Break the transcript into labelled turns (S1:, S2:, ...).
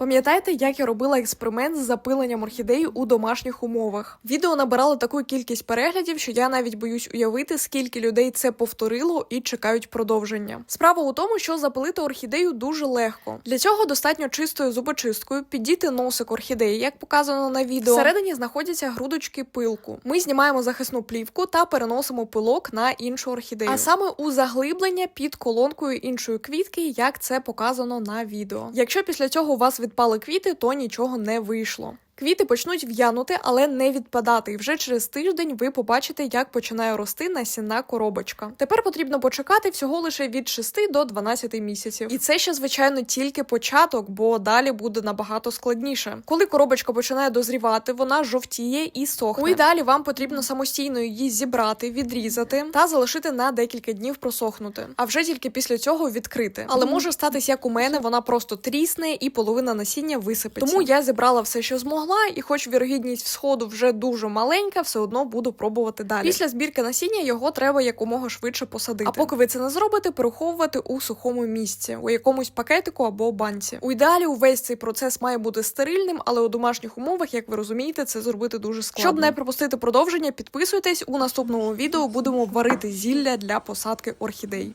S1: Пам'ятаєте, як я робила експеримент з запиленням орхідеї у домашніх умовах? Відео набирало таку кількість переглядів, що я навіть боюсь уявити, скільки людей це повторило і чекають продовження. Справа у тому, що запилити орхідею дуже легко. Для цього достатньо чистою зубочисткою підійти носик орхідеї, як показано на відео. Всередині знаходяться грудочки пилку. Ми знімаємо захисну плівку та переносимо пилок на іншу орхідею. А саме у заглиблення під колонкою іншої квітки, як це показано на відео. Якщо після цього у вас відпали квіти, то нічого не вийшло. Квіти почнуть в'янути, але не відпадати. І вже через тиждень ви побачите, як починає рости насінна коробочка. Тепер потрібно почекати всього лише від 6 до 12 місяців. І це ще, звичайно, тільки початок, бо далі буде набагато складніше. Коли коробочка починає дозрівати, вона жовтіє і сохне. У ідеалі вам потрібно самостійно її зібрати, відрізати та залишити на декілька днів просохнути. А вже тільки після цього відкрити. Але може статись, як у мене, вона просто трісне і половина насіння висипеться. Тому я зібрала все, що змогла, і хоч вірогідність всходу вже дуже маленька, все одно буду пробувати далі. Після збірки насіння його треба якомога швидше посадити. А поки ви це не зробите, переховувати у сухому місці, у якомусь пакетику або банці. У ідеалі увесь цей процес має бути стерильним, але у домашніх умовах, як ви розумієте, це зробити дуже складно. Щоб не пропустити продовження, підписуйтесь у наступному відео. Будемо варити зілля для посадки орхідей.